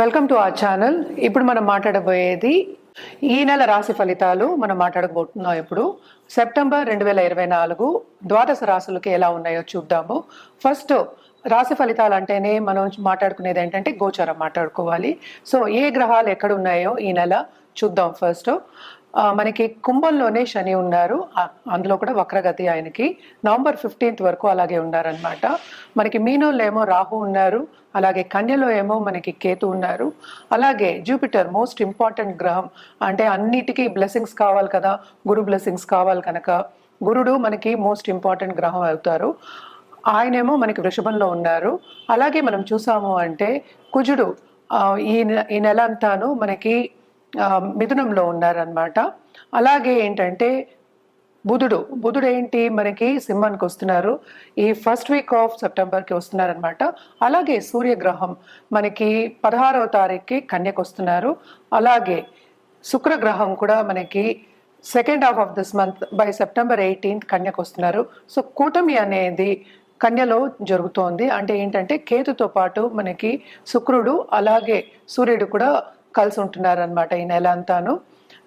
welcome to our channel ఇప్పుడు మనం మాట్లాడబోయేది ఈ నెల రాశి ఫలితాలు మనం మాట్లాడబోతున్నాం ఇప్పుడు. సెప్టెంబర్ రెండు వేల ఇరవై నాలుగు ద్వాదశ రాశులకి ఎలా ఉన్నాయో చూద్దాము. ఫస్ట్ రాశి ఫలితాలు అంటేనే మనం మాట్లాడుకునేది ఏంటంటే గోచారం మాట్లాడుకోవాలి. సో ఏ గ్రహాలు ఎక్కడ ఉన్నాయో ఈ నెల చూద్దాం ఫస్ట్ మనకి కుంభంలోనే శని ఉన్నారు. అందులో కూడా వక్రగతి ఆయనకి. నవంబర్ ఫిఫ్టీన్త్ వరకు అలాగే ఉన్నారనమాట మనకి మీనోళ్ళు ఏమో రాహు ఉన్నారు. అలాగే కన్యలో ఏమో మనకి కేతు ఉన్నారు. అలాగే జూపిటర్ మోస్ట్ ఇంపార్టెంట్ గ్రహం. అంటే అన్నిటికీ బ్లెస్సింగ్స్ కావాలి కదా. గురు బ్లెస్సింగ్స్ కావాలి కనుక. గురుడు మనకి మోస్ట్ ఇంపార్టెంట్ గ్రహం అవుతారు. ఆయనేమో మనకి వృషభంలో ఉన్నారు. అలాగే మనం చూసాము అంటే కుజుడు ఈ ఈ నెల అంతాను మనకి మిథునంలో ఉన్నారనమాట అలాగే ఏంటంటే బుధుడు బుధుడు ఏంటి మనకి సింహానికి వస్తున్నారు? ఈ ఫస్ట్ వీక్ ఆఫ్ సెప్టెంబర్కి వస్తున్నారనమాట అలాగే సూర్యగ్రహం మనకి పదహారవ తారీఖుకి కన్యకు వస్తున్నారు. అలాగే శుక్రగ్రహం కూడా మనకి second half of this month by September eighteenth కన్యకు వస్తున్నారు. సో కూటమి అనేది కన్యలో జరుగుతోంది. అంటే ఏంటంటే కేతుతో పాటు మనకి శుక్రుడు అలాగే సూర్యుడు కూడా కలిసి ఉంటున్నారు అనమాట ఈ నెల అంతాను.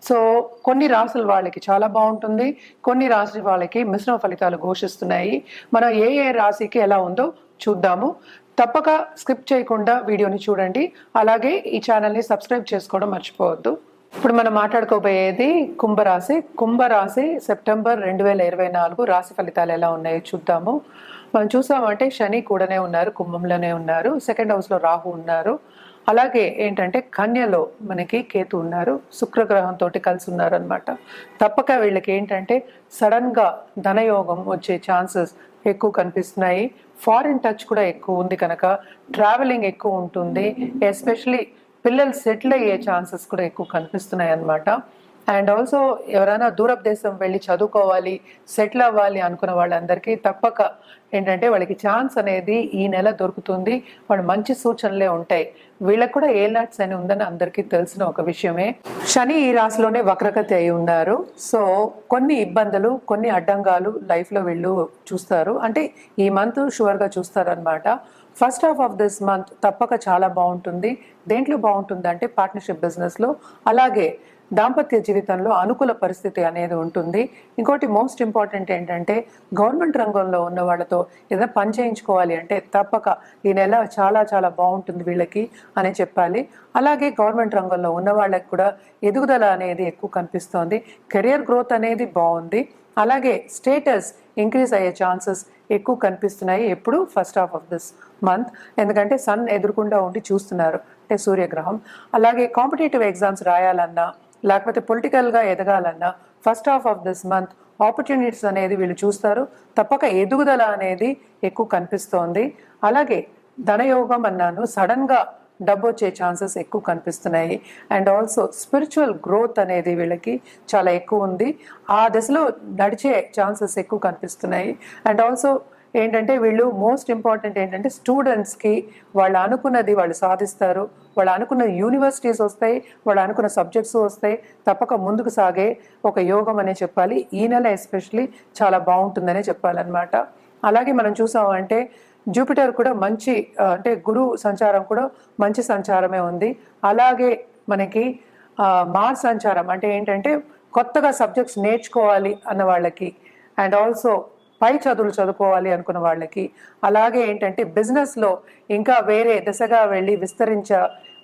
సో కొన్ని రాసుల వాళ్ళకి చాలా బాగుంటుంది. కొన్ని రాశి వాళ్ళకి మిశ్రమ ఫలితాలు ఘోషిస్తున్నాయి. మనం ఏ ఏ రాశికి ఎలా ఉందో చూద్దాము. తప్పక స్కిప్ చేయకుండా వీడియోని చూడండి. అలాగే ఈ ఛానల్ని సబ్స్క్రైబ్ చేసుకోవడం మర్చిపోవద్దు. ఇప్పుడు మనం మాట్లాడుకోబోయేది కుంభరాశి. కుంభరాశి సెప్టెంబర్ రెండు వేల ఇరవై నాలుగు రాశి ఫలితాలు ఎలా ఉన్నాయో చూద్దాము. మనం చూసామంటే శని కూడానే ఉన్నారు కుంభంలోనే ఉన్నారు. సెకండ్ హౌస్లో రాహు ఉన్నారు. అలాగే ఏంటంటే కన్యలో మనకి కేతు ఉన్నారు శుక్రగ్రహంతో కలిసి ఉన్నారనమాట తప్పక వీళ్ళకి ఏంటంటే సడన్గా ధనయోగం వచ్చే ఛాన్సెస్ ఎక్కువ కనిపిస్తున్నాయి. ఫారిన్ టచ్ కూడా ఎక్కువ ఉంది కనుక ట్రావెలింగ్ ఎక్కువ ఉంటుంది. ఎస్పెషలీ పిల్లలు సెటిల్ అయ్యే ఛాన్సెస్ కూడా ఎక్కువ కనిపిస్తున్నాయి అన్నమాట అండ్ ఆల్సో ఎవరైనా దూరపు దేశం వెళ్ళి చదువుకోవాలి సెటిల్ అవ్వాలి అనుకున్న వాళ్ళందరికీ తప్పక ఏంటంటే వాళ్ళకి ఛాన్స్ అనేది ఈ నెల దొరుకుతుంది. వాళ్ళు మంచి సూచనలే ఉంటాయి. వీళ్ళకి కూడా ఏ లాట్స్ అని ఉందని అందరికీ తెలిసిన ఒక విషయమే. శని ఈ రాశిలోనే వక్రగతి అయి ఉన్నారు. సో కొన్ని ఇబ్బందులు కొన్ని అడ్డంగాలు లైఫ్లో వీళ్ళు చూస్తారు. అంటే ఈ మంత్ షువర్గా చూస్తారనమాట first half of this month తప్పక చాలా బాగుంటుంది. దేంట్లో బాగుంటుంది అంటే పార్ట్నర్షిప్ బిజినెస్లో అలాగే దాంపత్య జీవితంలో అనుకూల పరిస్థితి అనేది ఉంటుంది. ఇంకోటి మోస్ట్ ఇంపార్టెంట్ ఏంటంటే గవర్నమెంట్ రంగంలో ఉన్న వాళ్ళతో ఏదైనా పని చేయించుకోవాలి అంటే తప్పక ఈ నెల చాలా చాలా బాగుంటుంది వీళ్ళకి అని చెప్పాలి. అలాగే గవర్నమెంట్ రంగంలో ఉన్న వాళ్ళకి కూడా ఎదుగుదల అనేది ఎక్కువ కనిపిస్తోంది. కెరియర్ గ్రోత్ అనేది బాగుంది. అలాగే స్టేటస్ ఇంక్రీజ్ అయ్యే ఛాన్సెస్ ఎక్కువ కనిపిస్తున్నాయి ఎప్పుడు first half of this month. ఎందుకంటే సన్ ఎదురుకుండా ఉండి చూస్తున్నారు అంటే సూర్యగ్రహం. అలాగే కాంపిటేటివ్ ఎగ్జామ్స్ రాయాలన్నా లేకపోతే పొలిటికల్గా ఎదగాలన్నా first half of this month opportunities అనేది వీళ్ళు చూస్తారు. తప్పక ఎదుగుదల అనేది ఎక్కువ కనిపిస్తోంది. అలాగే ధనయోగం అన్నాను. సడన్గా డబ్బు వచ్చే ఛాన్సెస్ ఎక్కువ కనిపిస్తున్నాయి. అండ్ ఆల్సో స్పిరిచువల్ గ్రోత్ అనేది వీళ్ళకి చాలా ఎక్కువ ఉంది. ఆ దశలో నడిచే ఛాన్సెస్ ఎక్కువ కనిపిస్తున్నాయి. అండ్ ఆల్సో ఏంటంటే వీళ్ళు మోస్ట్ ఇంపార్టెంట్ ఏంటంటే స్టూడెంట్స్కి వాళ్ళు అనుకున్నది వాళ్ళు సాధిస్తారు. వాళ్ళు అనుకున్న యూనివర్సిటీస్ వస్తాయి. వాళ్ళు అనుకున్న సబ్జెక్ట్స్ వస్తాయి. తప్పక ముందుకు సాగే ఒక యోగం అనే చెప్పాలి. ఈ నెల ఎస్పెషలీ చాలా బాగుంటుందనే చెప్పాలన్నమాట. అలాగే మనం చూసామంటే జూపిటర్ కూడా మంచి అంటే గురు సంచారం కూడా మంచి సంచారమే ఉంది. అలాగే మనకి మార్స్ సంచారం అంటే ఏంటంటే కొత్తగా సబ్జెక్ట్స్ నేర్చుకోవాలి అన్న వాళ్ళకి అండ్ ఆల్సో పై చదువులు చదువుకోవాలి అనుకున్న వాళ్ళకి. అలాగే ఏంటంటే బిజినెస్లో ఇంకా వేరే దిశగా వెళ్ళి విస్తరించ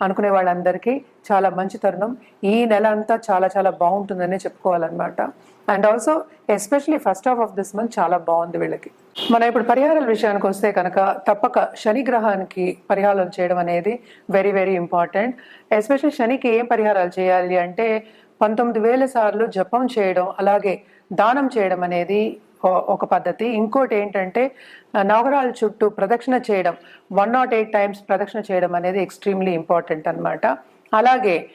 అనుకునే వాళ్ళందరికీ చాలా మంచి తరుణం. ఈ నెల అంతా చాలా చాలా బాగుంటుందనే చెప్పుకోవాలన్నమాట. And also especially first half of this month చాలా బాగుంది వీళ్ళకి. మనం ఇప్పుడు పరిహారాల విషయానికి వస్తే కనుక తప్పక శని గ్రహానికి పరిహారం చేయడం అనేది వెరీ వెరీ ఇంపార్టెంట్ ఎస్పెషల్లీ శనికి ఏం పరిహారాలు చేయాలి అంటే పంతొమ్మిది వేల సార్లు జపం చేయడం అలాగే దానం చేయడం అనేది ఒక పద్ధతి. ఇంకోటి ఏంటంటే నగరాల చుట్టూ ప్రదక్షిణ చేయడం వన్ నాట్ ఎయిట్ టైమ్స్ ప్రదక్షిణ చేయడం అనేది ఎక్స్ట్రీమ్లీ ఇంపార్టెంట్ అన్నమాట. అలాగే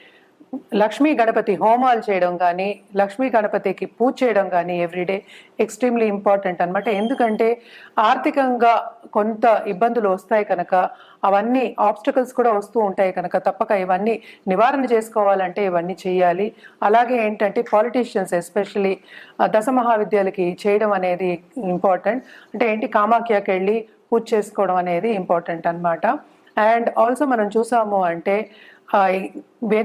లక్ష్మీ గణపతి హోమాలు చేయడం కానీ లక్ష్మీ గణపతికి పూజ చేయడం కానీ ఎవ్రీడే ఎక్స్ట్రీమ్లీ ఇంపార్టెంట్ అనమాట ఎందుకంటే ఆర్థికంగా కొంత ఇబ్బందులు వస్తాయి కనుక అవన్నీ ఆబ్స్టకల్స్ కూడా వస్తూ ఉంటాయి కనుక తప్పక ఇవన్నీ నివారణ చేసుకోవాలంటే ఇవన్నీ చేయాలి అలాగే ఏంటంటే పాలిటీషియన్స్ ఎస్పెషలీ దశ మహావిద్యాలకి చేయడం అనేది ఇంపార్టెంట్ అంటే ఏంటి కామాఖ్యకి వెళ్ళి పూజ చేసుకోవడం అనేది ఇంపార్టెంట్ అన్నమాట. అండ్ ఆల్సో మనం చూసాము అంటే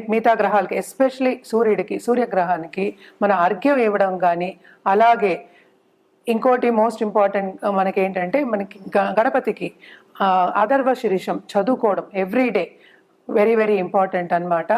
మిగతా గ్రహాలకి ఎస్పెషలీ సూర్యుడికి సూర్యగ్రహానికి మన అర్ఘ్యం ఇవ్వడం కానీ అలాగే ఇంకోటి మోస్ట్ ఇంపార్టెంట్ మనకి ఏంటంటే మనకి గ- గణపతికి ఆ, అథర్వ శిరీషం చదువుకోవడం every day very very important అనమాట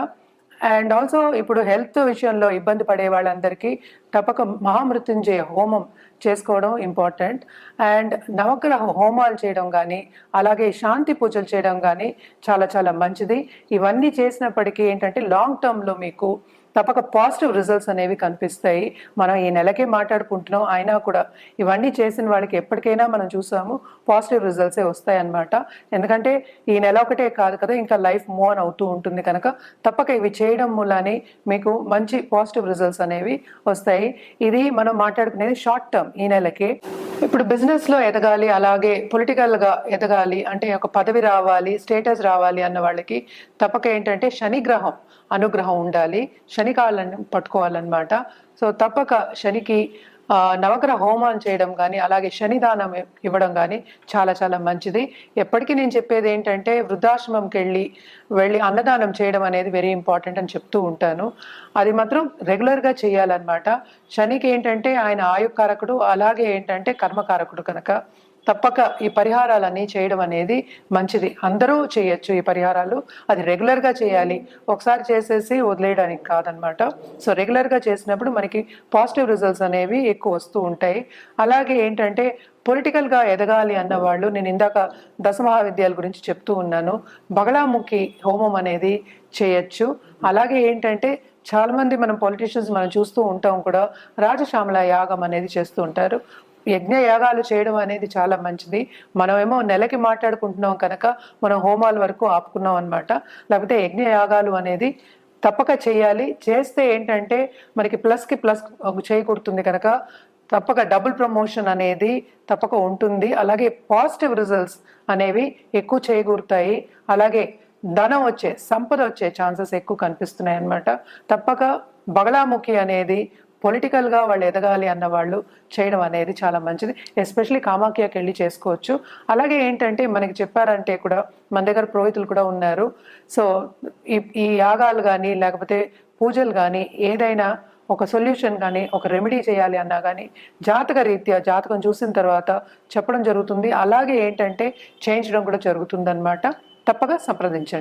అండ్ ఆల్సో ఇప్పుడు హెల్త్ విషయంలో ఇబ్బంది పడే వాళ్ళందరికీ తప్పక మహామృత్యుంజయ హోమం చేసుకోవడం ఇంపార్టెంట్. అండ్ నవగ్రహ హోమాలు చేయడం కానీ అలాగే శాంతి పూజలు చేయడం కానీ చాలా చాలా మంచిది. ఇవన్నీ చేసినప్పటికీ ఏంటంటే లాంగ్ టర్మ్లో మీకు తప్పక పాజిటివ్ రిజల్ట్స్ అనేవి కనిపిస్తాయి. మనం ఈ నెలకే మాట్లాడుకుంటున్నాం. అయినా కూడా ఇవన్నీ చేసిన వాళ్ళకి ఎప్పటికైనా మనం చూసాము పాజిటివ్ రిజల్ట్సే వస్తాయి అనమాట ఎందుకంటే ఈ నెల ఒకటే కాదు కదా ఇంకా లైఫ్ మూవ్ ఆన్ అవుతూ ఉంటుంది కనుక తప్పక ఇవి చేయడం మూలానే మీకు మంచి పాజిటివ్ రిజల్ట్స్ అనేవి వస్తాయి. ఇది మనం మాట్లాడుకునేది షార్ట్ టర్మ్ ఈ నెలకే. ఇప్పుడు బిజినెస్లో ఎదగాలి అలాగే పొలిటికల్గా ఎదగాలి అంటే ఒక పదవి రావాలి స్టేటస్ రావాలి అన్న వాళ్ళకి తప్పక ఏంటంటే శనిగ్రహం అనుగ్రహం ఉండాలి. శని కాళ్ళని పట్టుకోవాలన్నమాట. సో తప్పక శనికి నవగ్రహ హోమాలు చేయడం కానీ అలాగే శనిదానం ఇవ్వడం కానీ చాలా చాలా మంచిది. ఎప్పటికీ నేను చెప్పేది ఏంటంటే వృద్ధాశ్రమంకి వెళ్ళి వెళ్ళి అన్నదానం చేయడం అనేది వెరీ ఇంపార్టెంట్ అని చెప్తూ ఉంటాను. అది మాత్రం రెగ్యులర్గా చేయాలన్నమాట. శనికి ఏంటంటే ఆయన ఆయుకారకుడు అలాగే ఏంటంటే కర్మకారకుడు కనుక. తప్పక ఈ పరిహారాలన్నీ చేయడం అనేది మంచిది. అందరూ చేయొచ్చు ఈ పరిహారాలు. అది రెగ్యులర్గా చేయాలి. ఒకసారి చేసేసి వదిలేయడానికి కాదనమాట. సో రెగ్యులర్గా చేసినప్పుడు మనకి పాజిటివ్ రిజల్ట్స్ అనేవి ఎక్కువ వస్తూ ఉంటాయి. అలాగే ఏంటంటే పొలిటికల్గా ఎదగాలి అన్న వాళ్ళు నేను ఇందాక దశ మహావిద్యాల గురించి చెప్తూ ఉన్నాను. బగళాముఖి హోమం అనేది చేయొచ్చు. అలాగే ఏంటంటే చాలామంది మనం పొలిటీషియన్స్ మనం చూస్తూ ఉంటాం కూడా రాజశ్యామల యాగం అనేది చేస్తూ ఉంటారు. యజ్ఞ యాగాలు చేయడం అనేది చాలా మంచిది. మనమేమో నెలకి మాట్లాడుకుంటున్నాం కనుక మనం హోమాల వరకు ఆపుకున్నాం అనమాట లేకపోతే యజ్ఞ యాగాలు అనేది తప్పక చేయాలి. చేస్తే ఏంటంటే మనకి ప్లస్కి ప్లస్ చేయకూడుతుంది కనుక తప్పక డబుల్ ప్రమోషన్ అనేది తప్పక ఉంటుంది. అలాగే పాజిటివ్ రిజల్ట్స్ అనేవి ఎక్కువ చేయకూరుతాయి అలాగే ధనం వచ్చే సంపద వచ్చే ఛాన్సెస్ ఎక్కువ కనిపిస్తున్నాయి అన్నమాట తప్పక బగలాముఖి అనేది పొలిటికల్గా వాళ్ళు ఎదగాలి అన్న వాళ్ళు చేయడం అనేది చాలా మంచిది. ఎస్పెషలీ కామాఖ్యకి వెళ్ళి చేసుకోవచ్చు. అలాగే ఏంటంటే మనకి చెప్పారంటే కూడా మన దగ్గర పురోహితులు కూడా ఉన్నారు. సో ఈ ఈ యాగాలు కానీ లేకపోతే పూజలు కానీ ఏదైనా ఒక సొల్యూషన్ కానీ ఒక రెమెడీ చేయాలి అన్నా కానీ జాతక రీత్యా జాతకం చూసిన తర్వాత చెప్పడం జరుగుతుంది. అలాగే ఏంటంటే చేయించడం కూడా జరుగుతుందన్నమాట. తప్పగా సంప్రదించండి.